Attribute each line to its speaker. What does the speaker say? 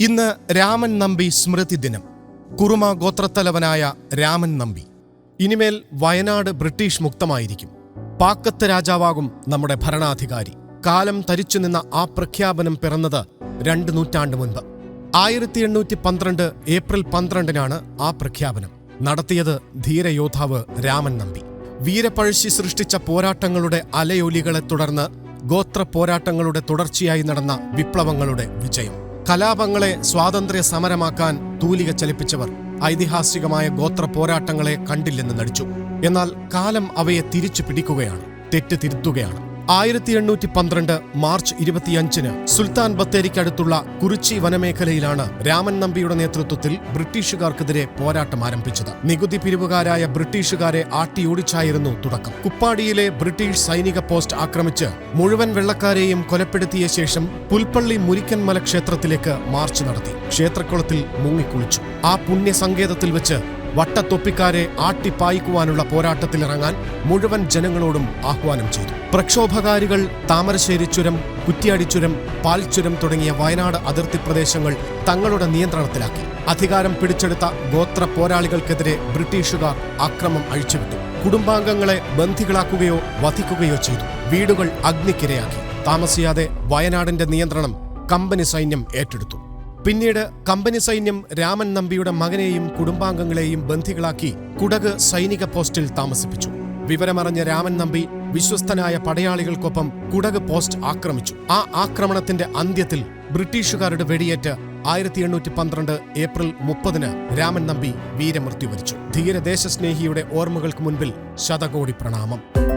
Speaker 1: ഇന്ന് രാമൻ നമ്പി സ്മൃതി ദിനം. കുറുമ ഗോത്രത്തലവനായ രാമൻ നമ്പി. ഇനിമേൽ വയനാട് ബ്രിട്ടീഷ് മുക്തമായിരിക്കും. പാക്കത്ത് രാജാവാകും നമ്മുടെ ഭരണാധികാരി. കാലം തരിച്ചു നിന്ന ആ പ്രഖ്യാപനം പിറന്നത് രണ്ട് നൂറ്റാണ്ട് മുൻപ്. ആയിരത്തി എണ്ണൂറ്റി പന്ത്രണ്ട് ഏപ്രിൽ പന്ത്രണ്ടിനാണ് ആ പ്രഖ്യാപനം. നടത്തിയത് ധീരയോദ്ധാവ് രാമൻ നമ്പി. വീരപ്പഴശ്ശി സൃഷ്ടിച്ച പോരാട്ടങ്ങളുടെ അലയൊലികളെ തുടർന്ന് ഗോത്ര പോരാട്ടങ്ങളുടെ തുടർച്ചയായി നടന്ന വിപ്ലവങ്ങളുടെ വിജയം. കലാപങ്ങളെ സ്വാതന്ത്ര്യ സമരമാക്കാൻ തൂലിക ചലിപ്പിച്ചവർ ഐതിഹാസികമായ ഗോത്ര പോരാട്ടങ്ങളെ കണ്ടില്ലെന്ന് നടിച്ചു. എന്നാൽ കാലം അവയെ തിരിച്ചു പിടിക്കുകയാണ് തെറ്റ് തിരുത്തുകയാണ്. ആയിരത്തി എണ്ണൂറ്റി പന്ത്രണ്ട് മാർച്ച് ഇരുപത്തിയഞ്ചിന് സുൽത്താൻ ബത്തേരിക്കടുത്തുള്ള കുറിച്ചി വനമേഖലയിലാണ് രാമൻ നമ്പിയുടെ നേതൃത്വത്തിൽ ബ്രിട്ടീഷുകാർക്കെതിരെ പോരാട്ടം ആരംഭിച്ചത്. നികുതി പിരിവുകാരായ ബ്രിട്ടീഷുകാരെ ആട്ടിയോടിച്ചായിരുന്നു തുടക്കം. കുപ്പാടിയിലെ ബ്രിട്ടീഷ് സൈനിക പോസ്റ്റ് ആക്രമിച്ച് മുഴുവൻ വെള്ളക്കാരെയും കൊലപ്പെടുത്തിയ ശേഷം പുൽപ്പള്ളി മുരിക്കൻമല ക്ഷേത്രത്തിലേക്ക് മാർച്ച് നടത്തി. ക്ഷേത്രക്കുളത്തിൽ മുങ്ങിക്കുളിച്ചു. ആ പുണ്യ സങ്കേതത്തിൽ വെച്ച് വട്ടത്തൊപ്പിക്കാരെ ആട്ടിപ്പായിക്കുവാനുള്ള പോരാട്ടത്തിലിറങ്ങാൻ മുഴുവൻ ജനങ്ങളോടും ആഹ്വാനം ചെയ്തു. പ്രക്ഷോഭകാരികൾ താമരശ്ശേരി ചുരം കുറ്റിയാടിച്ചുരം ചുരം പാൽച്ചുരം തുടങ്ങിയ വയനാട് അതിർത്തി പ്രദേശങ്ങൾ തങ്ങളുടെ നിയന്ത്രണത്തിലാക്കി. അധികാരം പിടിച്ചെടുത്ത ഗോത്ര പോരാളികൾക്കെതിരെ ബ്രിട്ടീഷുകാർ ആക്രമം അഴിച്ചുവിട്ടു. കുടുംബാംഗങ്ങളെ ബന്ധികളാക്കുകയോ വധിക്കുകയോ ചെയ്തു. വീടുകൾ അഗ്നിക്കിരയാക്കി. താമസിയാതെ വയനാടിന്റെ നിയന്ത്രണം കമ്പനി സൈന്യം ഏറ്റെടുത്തു. പിന്നീട് കമ്പനി സൈന്യം രാമൻ നമ്പിയുടെ മകനെയും കുടുംബാംഗങ്ങളെയും ബന്ധികളാക്കി കുടക് സൈനിക പോസ്റ്റിൽ താമസിപ്പിച്ചു. വിവരമറിഞ്ഞ രാമൻ നമ്പി വിശ്വസ്തനായ പടയാളികൾക്കൊപ്പം കുടക് പോസ്റ്റ് ആക്രമിച്ചു. ആ ആക്രമണത്തിന്റെ അന്ത്യത്തിൽ ബ്രിട്ടീഷുകാരുടെ വെടിയേറ്റ് ആയിരത്തി എണ്ണൂറ്റി പന്ത്രണ്ട് ഏപ്രിൽ മുപ്പതിന് രാമൻ നമ്പി വീരമൃത്യു വരിച്ചു ധീരദേശസ്നേഹിയുടെ ഓർമ്മകൾക്ക് മുൻപിൽ ശതകോടി പ്രണാമം.